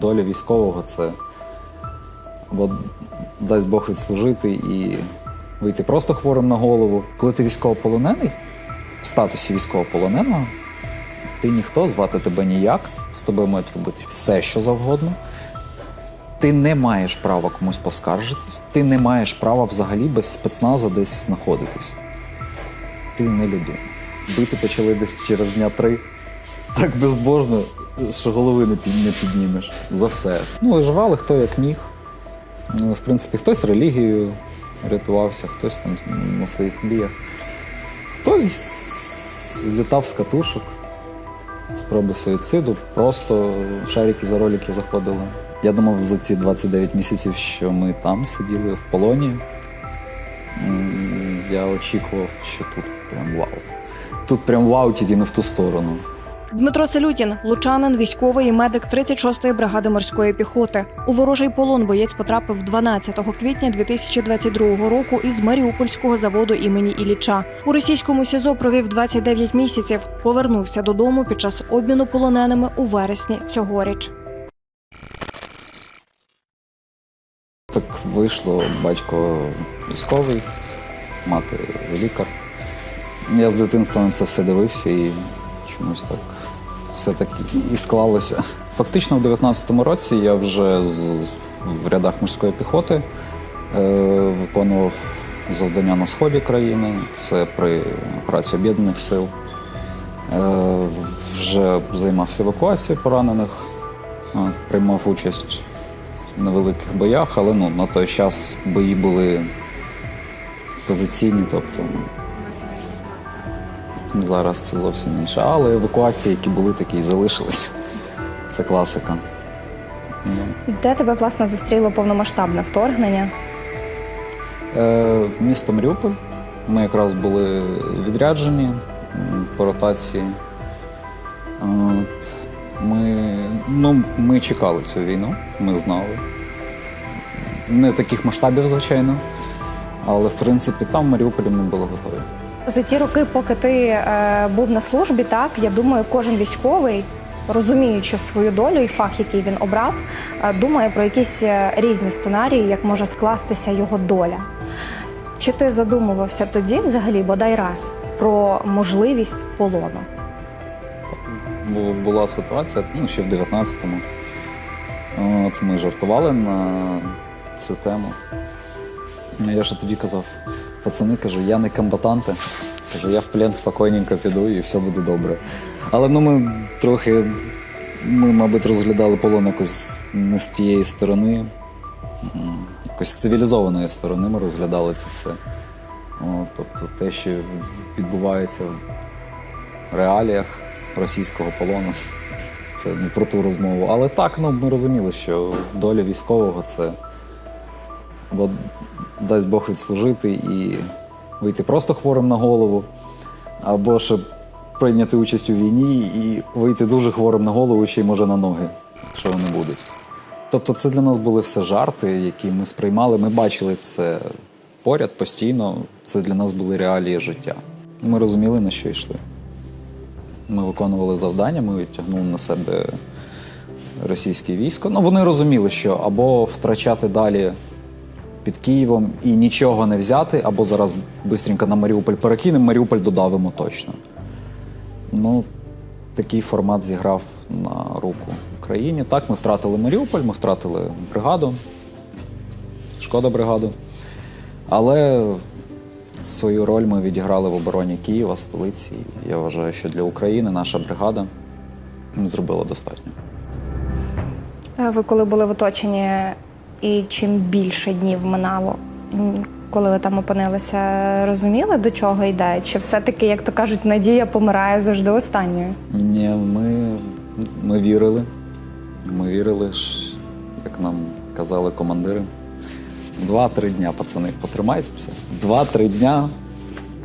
Доля військового це або дасть Бог відслужити і вийти просто хворим на голову. Коли ти військовополонений, в статусі військовополоненого, ти ніхто, звати тебе ніяк, з тобою мають робити все, що завгодно. Ти не маєш права комусь поскаржитись, ти не маєш права взагалі без спецназа десь знаходитись. Ти не людина. Бити почали десь через дня три. Так безбожно, що голови не, під, не піднімеш за все. Ну, виживали хто як міг. Ну, в принципі, хтось релігією рятувався, хтось там на своїх біях. Хтось злітав з катушок, спроби суїциду, просто шарики за ролики заходили. Я думав, за ці 29 місяців, що ми там сиділи в полоні. Я очікував, що тут прям вау. Тут прям вау, тільки не в ту сторону. Дмитро Селютін, лучанин, військовий і медик 36-ї бригади морської піхоти. У ворожий полон боєць потрапив 12 квітня 2022 року із Маріупольського заводу імені Ілліча. У російському СІЗО провів 29 місяців. Повернувся додому під час обміну полоненими у вересні цьогоріч. Так вийшло, батько військовий, мати лікар. Я з дитинства на це все дивився і чомусь так все так і склалося. Фактично, в 19-му році я вже з, в рядах морської піхоти е, виконував завдання на сході країни. Це при операції об'єднаних сил. Е, вже займався евакуацією поранених, е, приймав участь в невеликих боях, але ну, на той час бої були позиційні, тобто ну, зараз це зовсім інше. Але евакуації, які були, такі і залишились. Це класика. Де тебе власне зустріло повномасштабне вторгнення? Е, місто Маріуполь. Ми якраз були відряджені по ротації. От, ми, ну, ми чекали цю війну, ми знали. Не таких масштабів, звичайно, але в принципі там в Маріуполі ми були готові. За ті роки, поки ти е, був на службі, так я думаю, кожен військовий, розуміючи свою долю і фах, який він обрав, е, думає про якісь е, різні сценарії, як може скластися його доля. Чи ти задумувався тоді, взагалі, бодай раз, про можливість полону? Бу- була ситуація, ну, ще в 19-му. От ми жартували на цю тему. Я ж тоді казав, пацани, кажу, я не комбатанти. Кажу, я в плен спокійненько піду і все буде добре. Але ну ми трохи, ми, мабуть, розглядали полон якось не з тієї сторони, якось з цивілізованої сторони ми розглядали це все. От, тобто те, що відбувається в реаліях російського полону. Це не про ту розмову. Але так, ну ми розуміли, що доля військового це дасть Бог відслужити і вийти просто хворим на голову, або щоб прийняти участь у війні і вийти дуже хворим на голову, ще й може на ноги, якщо вони будуть. Тобто, це для нас були все жарти, які ми сприймали. Ми бачили це поряд постійно. Це для нас були реалії життя. Ми розуміли, на що йшли. Ми виконували завдання, ми відтягнули на себе російське військо. Ну, вони розуміли, що або втрачати далі під Києвом і нічого не взяти, або зараз швидко на Маріуполь перекинемо, Маріуполь додавимо точно. Ну, такий формат зіграв на руку Україні. Так, ми втратили Маріуполь, ми втратили бригаду, шкода бригаду. Але свою роль ми відіграли в обороні Києва, столиці. Я вважаю, що для України наша бригада зробила достатньо. Ви коли були в оточенні, і чим більше днів минало, коли ви там опинилися, розуміли, до чого йде? Чи все-таки, як то кажуть, надія помирає завжди останньою? Ні, ми, ми вірили. Ми вірили, як нам казали командири. Два-три дня, пацани, потримайтеся. Два-три дня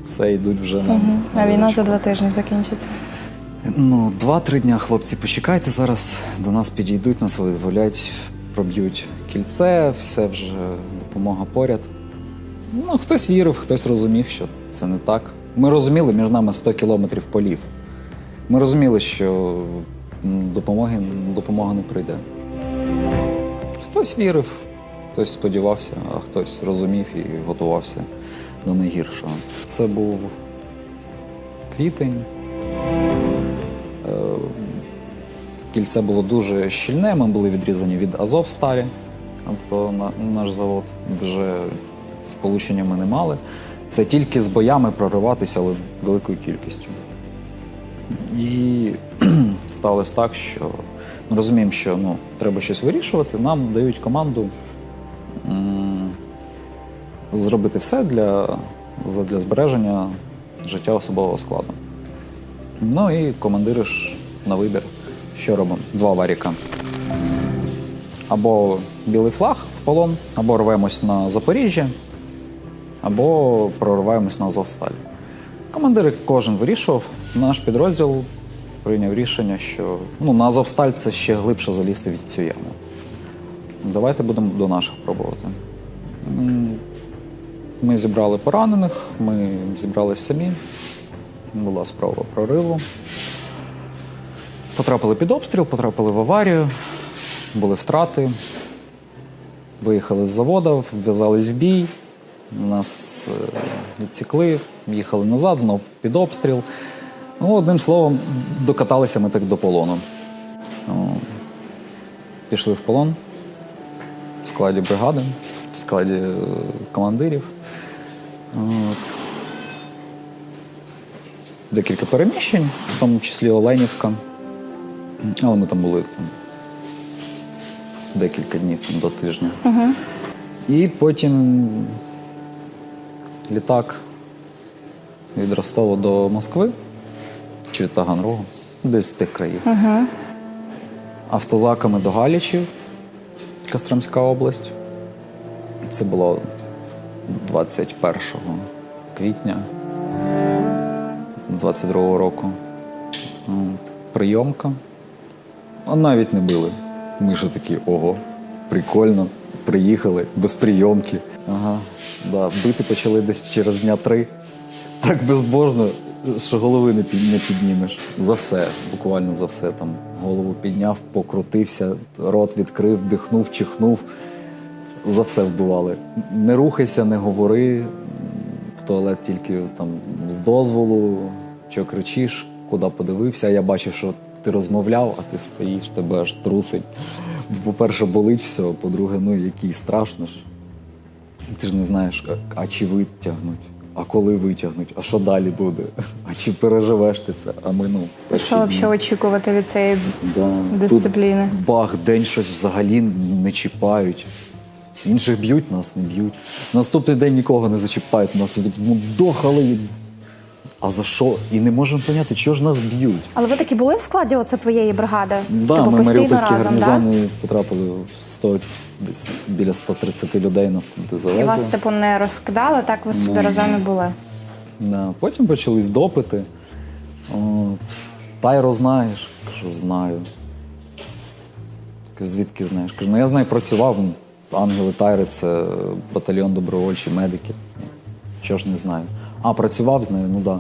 все йдуть вже на. А війна за два тижні закінчиться. Ну, два-три дня, хлопці, почекайте зараз. До нас підійдуть, нас визволять, проб'ють кільце, все вже допомога поряд. Ну, хтось вірив, хтось розумів, що це не так. Ми розуміли, між нами 100 кілометрів полів. Ми розуміли, що допомоги, допомога не прийде. Хтось вірив, хтось сподівався, а хтось розумів і готувався до найгіршого. Це був квітень. Е, Кільце було дуже щільне, ми були відрізані від Азовсталі, тобто наш завод вже сполучення ми не мали. Це тільки з боями прориватися, але великою кількістю. І сталося так, що ми розуміємо, що ну, треба щось вирішувати. Нам дають команду зробити все для, для збереження життя особового складу. Ну і командири ж на вибір, що робимо? Два варіка. Або білий флаг в полон, або рвемось на Запоріжжя, або прориваємось на Азовсталь. Командири кожен вирішував. Наш підрозділ прийняв рішення, що ну, на Азовсталь це ще глибше залізти від цю яму. Давайте будемо до наших пробувати. Ми зібрали поранених, ми зібрались самі. Була спроба прориву. Потрапили під обстріл, потрапили в аварію, були втрати. Виїхали з заводу, вв'язались в бій, нас е, відсікли, їхали назад, знов під обстріл. Ну, одним словом, докаталися ми так до полону. Пішли в полон в складі бригади, в складі е, командирів. От. Декілька переміщень, в тому числі Оленівка. Але ми там були там, декілька днів там, до тижня. І потім літак від Ростова до Москви чи від Таганрогу, десь з тих країв. Автозаками до Галічів, Костромська область. Це було 21 квітня 22-го року. Прийомка. А навіть не били. Ми ж такі, ого, прикольно. Приїхали без прийомки. Ага, да, бити почали десь через дня три. Так безбожно, що голови не, під, не піднімеш. За все, буквально за все. Там голову підняв, покрутився, рот відкрив, дихнув, чихнув. За все вбивали. Не рухайся, не говори. В туалет тільки там з дозволу, що кричиш, куди подивився. Я бачив, що ти розмовляв, а ти стоїш, тебе аж трусить. По-перше, болить все, по-друге, ну який страшно ж. Ти ж не знаєш, а, а чи витягнуть, а коли витягнуть, а що далі буде, а чи переживеш ти це? А ми ну перші Що дні. взагалі очікувати від цієї Да. дисципліни? Тут бах, день щось взагалі не чіпають. Інших б'ють, нас не б'ють. Наступний день нікого не зачіпають, нас ну, дохали. А за що? І не можемо поняти, чого ж нас б'ють. Але ви таки були в складі оце твоєї бригади? Да, типу, ми постійно Маріупольський разом, гарнізон да? потрапили в 100, десь біля 130 людей нас туди І завезли. вас, типу, не розкидали, так ви собі Ну, разом і були. Да. Потім почались допити. От. Тайро знаєш? Кажу, знаю. Кажу, звідки знаєш? Кажу, ну я з нею працював. Ангели Тайри це батальйон добровольчі медики. Що ж не знаю. А, працював з нею, ну да.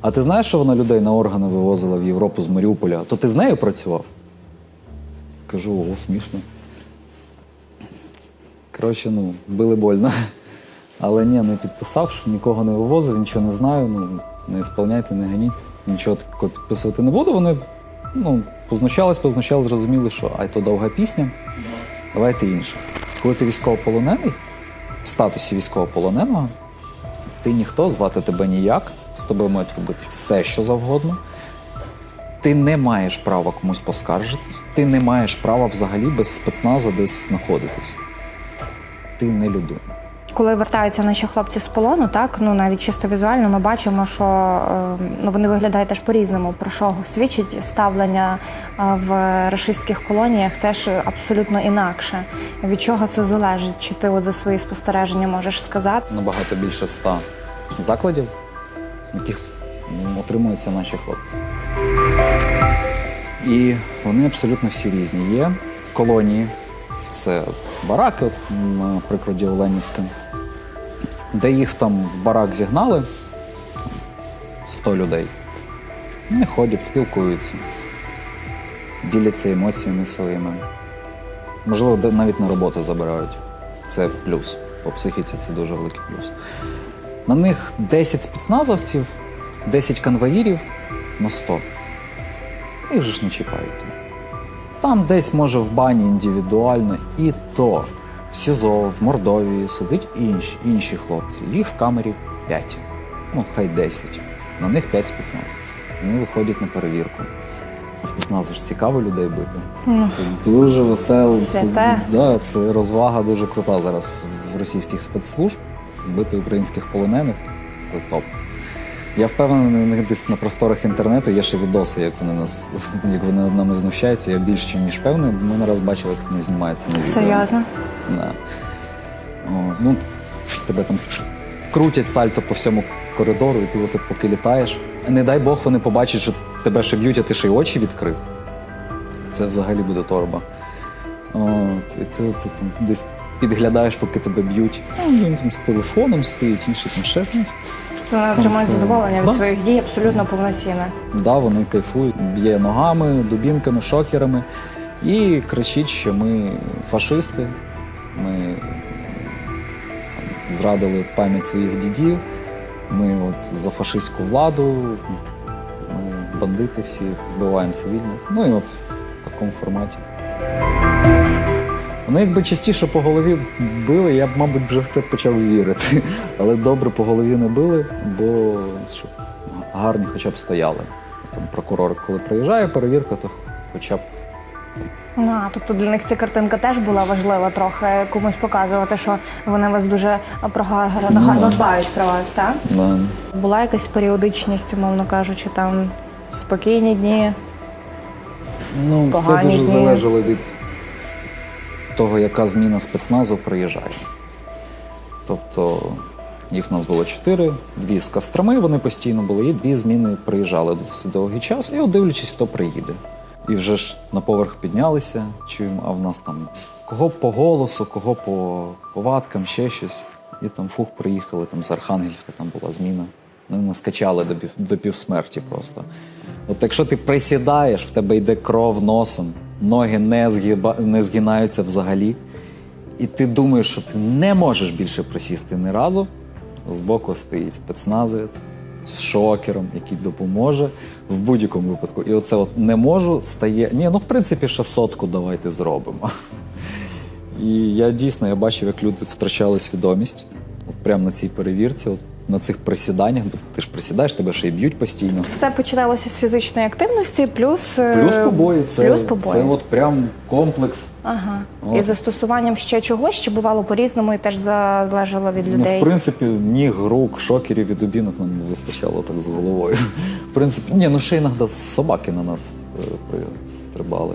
А ти знаєш, що вона людей на органи вивозила в Європу з Маріуполя? То ти з нею працював? Кажу, о, смішно. Коротше, ну, били больно. Але ні, не підписав, нікого не вивозив, нічого не знаю. Ну, не сповняйте, не ганіть. Нічого такого підписувати не буду. Вони ну, познущались, познущались, зрозуміли, що ай, то довга пісня. Давайте інше. Коли ти військовополонений, в статусі військовополоненого, ти ніхто, звати тебе ніяк, з тобою мають робити все, що завгодно. Ти не маєш права комусь поскаржитись, ти не маєш права взагалі без спецназа десь знаходитись. Ти не людина. Коли вертаються наші хлопці з полону, так ну навіть чисто візуально ми бачимо, що е, ну вони виглядають теж по-різному. Про що свідчить ставлення е, в рашистських колоніях теж абсолютно інакше. Від чого це залежить? Чи ти от за свої спостереження можеш сказати? набагато більше ста закладів, яких отримуються наші хлопці. І вони абсолютно всі різні. Є колонії, це бараки, на прикладі Оленівки, де їх там в барак зігнали 100 людей. Не ходять, спілкуються, діляться емоціями своїми. Можливо, навіть на роботу забирають. Це плюс. По психіці це дуже великий плюс. На них 10 спецназовців, 10 конвоїрів на 100. Їх же ж не чіпають. Там десь, може, в бані індивідуально, і то в СІЗО, в Мордовії сидить інші, інші хлопці. Їх в камері 5. Ну, хай 10. На них 5 спецназовців. Вони виходять на перевірку. Спецназу ж цікаво людей бити. Ну, Це дуже весело. Це, да, це розвага дуже крута зараз в російських спецслужб. Бити українських полонених це топ. Я впевнений, у них десь на просторах інтернету є ще відоси, як вони нас як вони над нами знущаються. Я більш ніж певний. бо Ми не раз бачили, як вони знімаються на відео. серйозно. Да. О, ну, тебе там крутять сальто по всьому коридору, і ти от поки літаєш. Не дай Бог вони побачать, що тебе ще б'ють, а ти ще й очі відкрив. Це взагалі буде торба. От, і ти, ти, там десь підглядаєш, поки тебе б'ють. А він там з телефоном стоїть, інший там ще. Ну, Вони вже задоволення від своїх дій абсолютно повноцінне. Да, вони кайфують, б'є ногами, дубінками, шокерами і кричить, що ми фашисти, ми там, зрадили пам'ять своїх дідів, ми от за фашистську владу, ми бандити всі, вбиваємо цивільних. Ну і от в такому форматі. Вони якби частіше по голові били, я б, мабуть, вже в це почав вірити. Але добре по голові не били, бо щоб гарні хоча б стояли. Там прокурор, коли приїжджає перевірка, то хоча б Ну, а, тобто для них ця картинка теж була важлива трохи комусь показувати, що вони вас дуже про гарно, Ну, гарно дбають про вас, так? да, Була якась періодичність, умовно кажучи, там спокійні дні. ну, все дуже дні. залежало від того, яка зміна спецназу приїжджає. Тобто їх в нас було чотири, дві з Костроми, вони постійно були, і дві зміни приїжджали досить довгий час, і дивлячись, хто приїде. І вже ж на поверх піднялися, чуємо, а в нас там кого по голосу, кого по повадкам, ще щось. І там фух, приїхали там з Архангельська, там була зміна. Вони нас качали до, пів, до півсмерті просто. От якщо ти присідаєш, в тебе йде кров носом, ноги не, згиба, не згинаються взагалі, і ти думаєш, що ти не можеш більше присісти ні разу, збоку стоїть спецназовець з шокером, який допоможе в будь-якому випадку. І оце от не можу стає. Ні, ну в принципі, ще сотку давайте зробимо. І я дійсно я бачив, як люди втрачали свідомість от прямо на цій перевірці, от на цих присіданнях, бо ти ж присідаєш, тебе ще й б'ють постійно. Все починалося з фізичної активності, плюс, е, Плюс побої, це, плюс побої. це от прям комплекс. Ага. От. І застосуванням ще чогось, чи бувало по-різному і теж залежало від людей. Ну, в принципі, ніг, рук, шокерів і дубінок нам вистачало так з головою. В принципі, ні, ну ще іноді собаки на нас е, стрибали.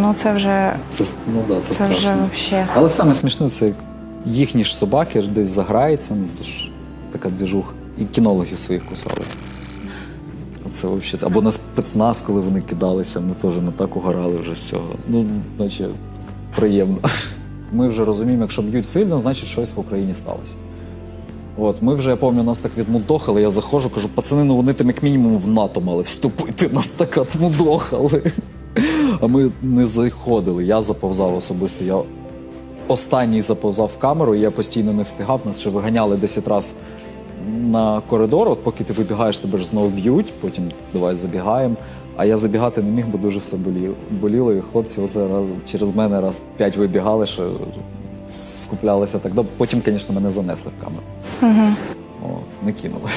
Ну це вже Це, ну, да, це, це вже страшно. взагалі. Але саме смішне, це як їхні ж собаки ж десь заграються, ну то ж така двіжуха. І кінологів своїх кусали. Це взагалі. Або на спецназ, коли вони кидалися, ми теж не так угорали вже з цього. Ну, наче приємно. Ми вже розуміємо, якщо б'ють сильно, значить щось в Україні сталося. От, ми вже, я пам'ятаю, нас так відмудохали. Я заходжу, кажу, пацани, ну вони там як мінімум в НАТО мали вступити, нас так отмудохали. А ми не заходили. Я заповзав особисто. Я останній заповзав в камеру, і я постійно не встигав. Нас ще виганяли 10 разів на коридор. От поки ти вибігаєш, тебе ж знову б'ють, потім давай забігаємо. А я забігати не міг, бо дуже все боліло. боліло. І хлопці оце раз, через мене раз п'ять вибігали, що скуплялися так добре. Потім, звісно, мене занесли в камеру. Угу. От, не кинули.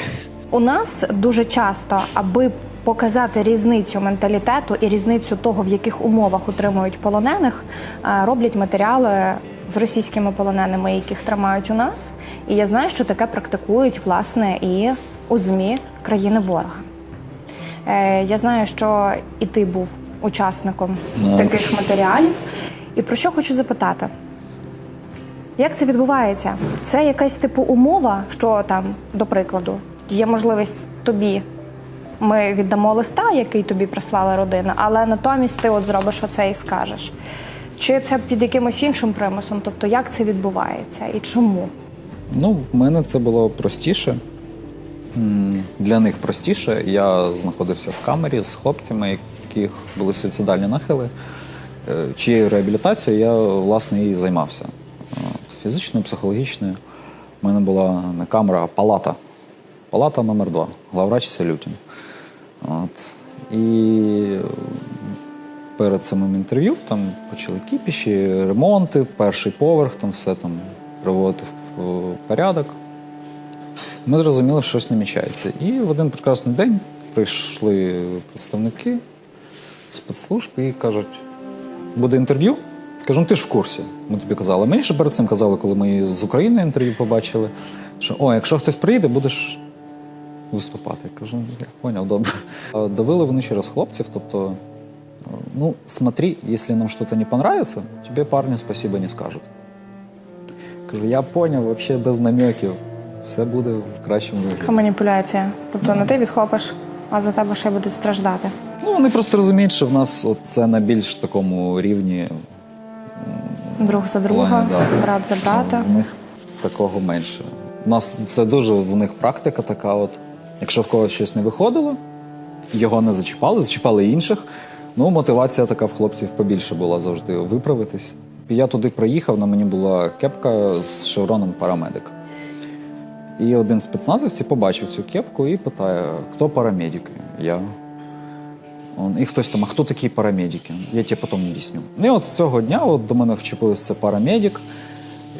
У нас дуже часто, аби показати різницю менталітету і різницю того, в яких умовах утримують полонених, е, роблять матеріали з російськими полоненими, яких тримають у нас. І я знаю, що таке практикують власне і у ЗМІ країни ворога. Е, Я знаю, що і ти був учасником Так. таких матеріалів. І про що хочу запитати? Як це відбувається? Це якась типу умова, що там, до прикладу, є можливість тобі. Ми віддамо листа, який тобі прислала родина, але натомість ти от зробиш оце і скажеш. Чи це під якимось іншим примусом? Тобто, як це відбувається і чому? Ну, в мене це було простіше. Для них простіше. Я знаходився в камері з хлопцями, яких були суїцидальні нахили. е, чиєю реабілітацією я власне і займався. Фізичною, психологічною. У мене була не камера, а палата. Палата номер 2 главврач Селютін. От. І перед самим інтерв'ю там почали кіпіші, ремонти, перший поверх, там все там приводити в порядок. Ми зрозуміли, що щось намічається. І в один прекрасний день прийшли представники спецслужб і кажуть: буде інтерв'ю. Кажу, ну ти ж в курсі. Ми тобі казали. Мені ще перед цим казали, коли ми з України інтерв'ю побачили, що о, якщо хтось приїде, будеш виступати. Я кажу, «Ну, я поняв, добре. Давили вони через хлопців, тобто, ну, смотри, якщо нам щось не понравится, тебе парні спасибо не скажуть. Кажу, я поняв, взагалі без намеків. Все буде в кращому Така вигляді. маніпуляція. Тобто не ти відхопиш, а за тебе ще будуть страждати. Ну, вони просто розуміють, що в нас от це на більш такому рівні. Друг за друга, плані, да. брат за брата. В них такого менше. У нас це дуже в них практика така. От, якщо в когось щось не виходило, його не зачіпали, зачіпали інших. Ну, мотивація така в хлопців побільше була завжди виправитись. Я туди приїхав, на мені була кепка з шевроном парамедик. І один спецназовців побачив цю кепку і питає, хто парамедики? Я. І хтось там, а хто такі парамедики? Я тебе потім об'ясню. Ну і от з цього дня от до мене вчепилось це парамедик.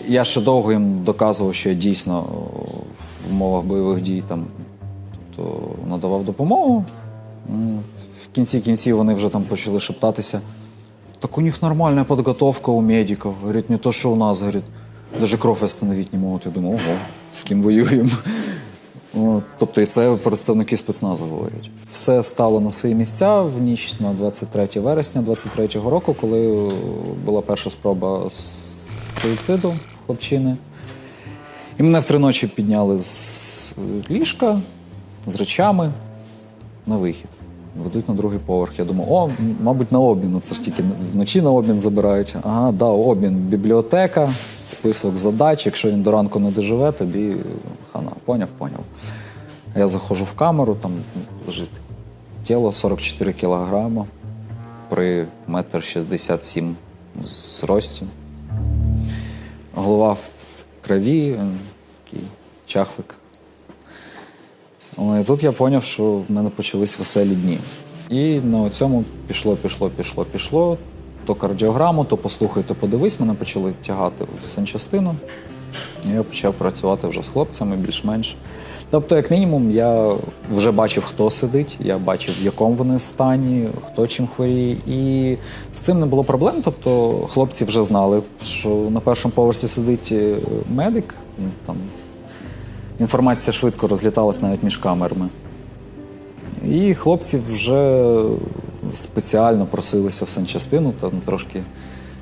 Я ще довго їм доказував, що я дійсно в умовах бойових дій там тобто, надавав допомогу. М, В кінці кінців вони вже там почали шептатися. Так у них нормальная подготовка у медиков. Говорит, не то, что у нас, говорит, даже кров остановить не можуть. Я думаю, ого, з ким воюємо. Тобто і це представники спецназу говорять. Все стало на свої місця в ніч на 23 вересня 23-го року, коли була перша спроба суїциду хлопчини. І мене в три ночі підняли з ліжка з речами на вихід. Ведуть на другий поверх. Я думаю, о, мабуть, на обмін. Ну, Це ж тільки вночі на обмін забирають. Ага, да, обмін, бібліотека, список задач. Якщо він до ранку не доживе, тобі хана. Поняв, поняв. Я заходжу в камеру, там лежить тіло 44 кілограма при метр 67 зрості. Голова в крові, такий чахлик. О, І тут я зрозумів, що в мене почались веселі дні. І на цьому пішло, пішло, пішло, пішло. То кардіограму, то послухай, то подивись, мене почали тягати в санчастину. І я почав працювати вже з хлопцями більш-менш. Тобто, як мінімум, я вже бачив, хто сидить, я бачив, в якому вони стані, хто чим хворіє. І з цим не було проблем. Тобто, хлопці вже знали, що на першому поверсі сидить е, медик. ну, Там інформація швидко розліталась навіть між камерами. І хлопці вже спеціально просилися в санчастину, там трошки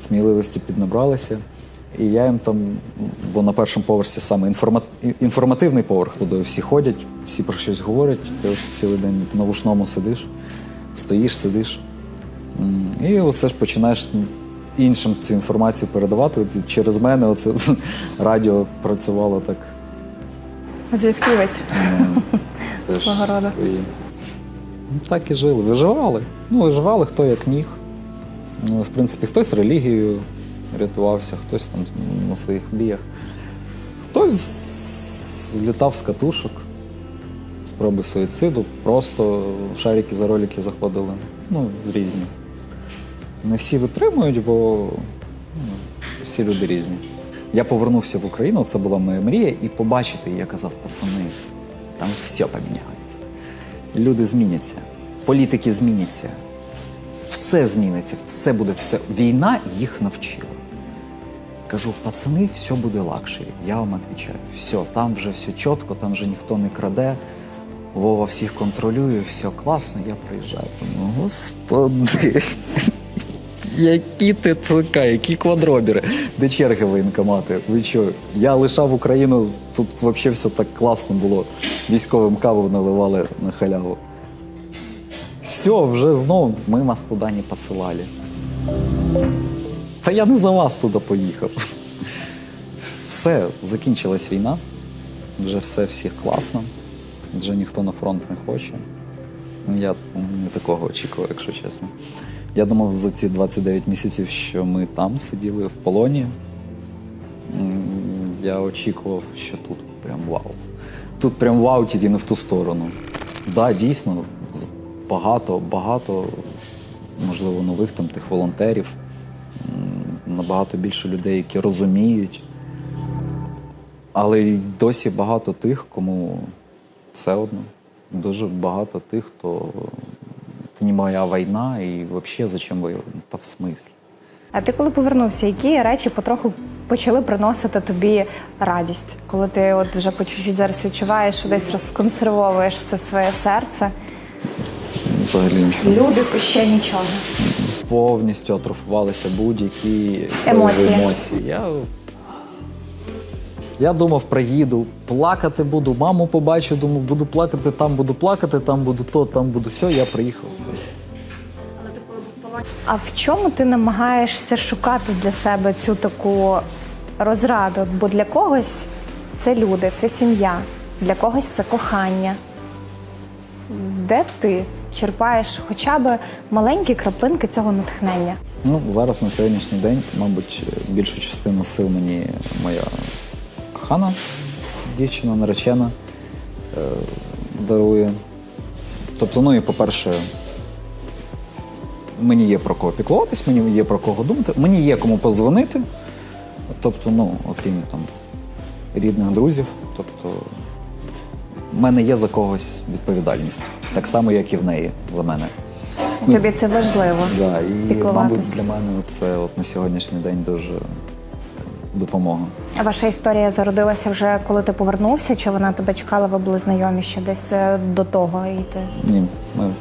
сміливості піднабралися. І я їм там, бо на першому поверсі саме інформа... інформативний поверх, туди всі ходять, всі про щось говорять, ти цілий день на вушному сидиш, стоїш, сидиш. І оце ж починаєш іншим цю інформацію передавати. От через мене оце радіо працювало так. Зв'язківець. Теж Свого роду. свої. Ну, так і жили. Виживали. Ну, виживали хто як міг. Ну, в принципі, хтось релігією рятувався, хтось там на своїх мріях. Хтось злітав з катушок, спроби суїциду, просто шарики за ролики заходили. Ну, різні. Не всі витримують, бо ну, всі люди різні. Я повернувся в Україну, це була моя мрія, і побачити, я казав, пацани, там все поміняється. Люди зміняться, політики зміняться, все зміниться, все буде все. Війна їх навчила. Кажу, пацани, все буде лакшері. Я вам відповідаю. Все, там вже все чітко, там вже ніхто не краде. Вова всіх контролює, все класно, я приїжджаю. Ну, господи. Які ТЦК, які квадробіри, де черги воєнкомати? Ви що? Я лишав Україну, тут взагалі все так класно було. Військовим каву наливали на халяву. Все, вже знов ми вас туди не посилали. Та я не за вас туди поїхав. Все, закінчилась війна. Вже все всіх класно. Вже ніхто на фронт не хоче. Я не такого очікував, якщо чесно. Я думав за ці 29 місяців, що ми там сиділи в полоні. Я очікував, що тут прям вау. Тут прям вау, тільки не в ту сторону. Так, да, дійсно, багато, багато, можливо, нових там тих волонтерів, набагато більше людей, які розуміють. Але й досі багато тих, кому все одно. Дуже багато тих, хто не моя війна і взагалі зачем воювати? Та в смислі. А ти коли повернувся, які речі потроху почали приносити тобі радість, коли ти от вже по чуть-чуть зараз відчуваєш, що десь розконсервовуєш це своє серце? Взагалі нічого. Люди ще нічого. Повністю атрофувалися будь-які Емоції. емоції. Я, я думав, приїду, плакати буду, маму побачу, думаю, буду плакати, там буду плакати, там буду то, там буду все. Я приїхав. Все. А в чому ти намагаєшся шукати для себе цю таку розраду? Бо для когось це люди, це сім'я, для когось це кохання. Де ти черпаєш хоча б маленькі краплинки цього натхнення? Ну, зараз на сьогоднішній день, мабуть, більшу частину сил мені моя кохана дівчина, наречена е, дарує. Тобто, ну і по-перше, мені є про кого піклуватись, мені є про кого думати, мені є кому позвонити. Тобто, ну, окрім там рідних друзів, тобто в мене є за когось відповідальність. Так само, як і в неї за мене. Тобі це важливо. Да, і, мабуть, для мене це от на сьогоднішній день дуже допомога. А Ваша історія зародилася вже коли ти повернувся, чи вона тебе чекала, ви були знайомі ще десь е, до того? І ти... Ні, ми,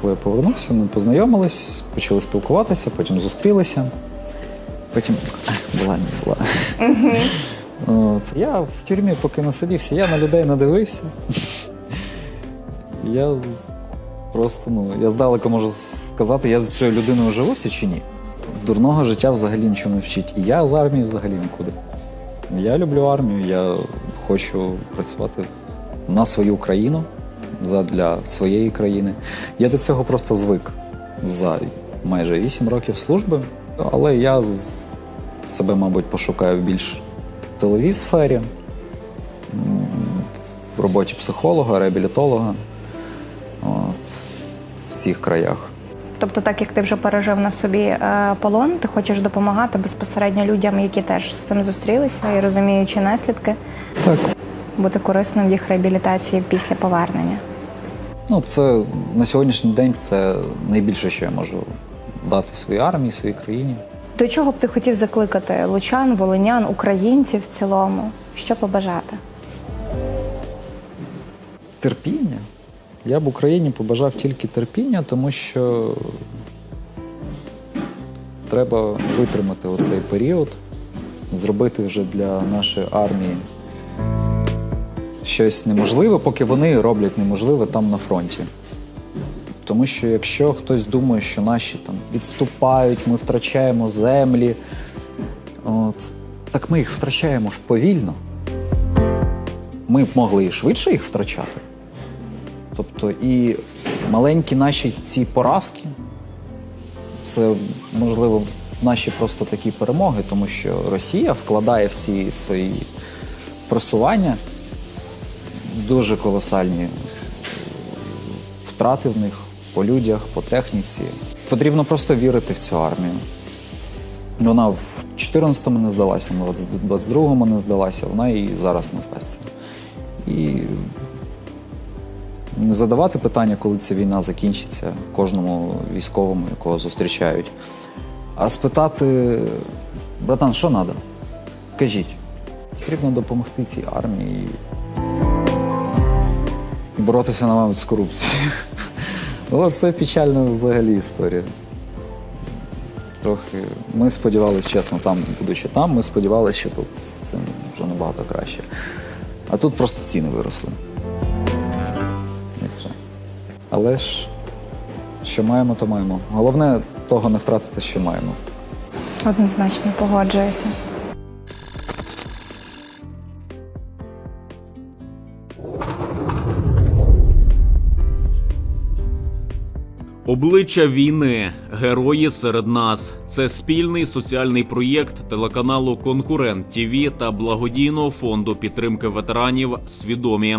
коли я повернувся, ми познайомились, почали спілкуватися, потім зустрілися. Потім була не була. От. Я в тюрмі поки насидівся, я на людей надивився. Я просто, ну, я здалека можу сказати, я з цією людиною живуся чи ні. Дурного життя взагалі нічого не вчить. І я з армії взагалі нікуди. Я люблю армію, я хочу працювати на свою країну, для своєї країни. Я до цього просто звик за майже 8 років служби, але я себе, мабуть, пошукаю в більш тиловій сфері, в роботі психолога, реабілітолога от, в цих краях. Тобто, так як ти вже пережив на собі е, полон, ти хочеш допомагати безпосередньо людям, які теж з цим зустрілися і розуміючи наслідки, Так. бути корисним в їх реабілітації після повернення. Ну, це на сьогоднішній день це найбільше, що я можу дати своїй армії, своїй країні. До чого б ти хотів закликати лучан, волинян, українців в цілому? Що побажати? Терпіння. Я б Україні побажав тільки терпіння, тому що треба витримати оцей період, зробити вже для нашої армії щось неможливе, поки вони роблять неможливе там на фронті. Тому що якщо хтось думає, що наші там відступають, ми втрачаємо землі, от, так ми їх втрачаємо ж повільно. Ми б могли і швидше їх втрачати. Тобто і маленькі наші ці поразки, це можливо наші просто такі перемоги, тому що Росія вкладає в ці свої просування дуже колосальні втрати в них по людях, по техніці. Потрібно просто вірити в цю армію. Вона в 14-му не здалася, вона в 22-му не здалася, вона і зараз не здасться. І задавати питання, коли ця війна закінчиться кожному військовому, якого зустрічають, а спитати, братан, що треба? Кажіть, потрібно допомогти цій армії і, боротися мабуть, з корупцією. Ну, це печальна взагалі історія. Трохи ми сподівалися, чесно, там, будучи там, ми сподівалися, що тут з цим вже набагато краще. А тут просто ціни виросли. Але ж що маємо, то маємо. Головне того не втратити, що маємо. Однозначно погоджуюся. Обличчя війни, герої серед нас. Це спільний соціальний проєкт телеканалу Конкурент ТІВІ та благодійного фонду підтримки ветеранів Свідомі.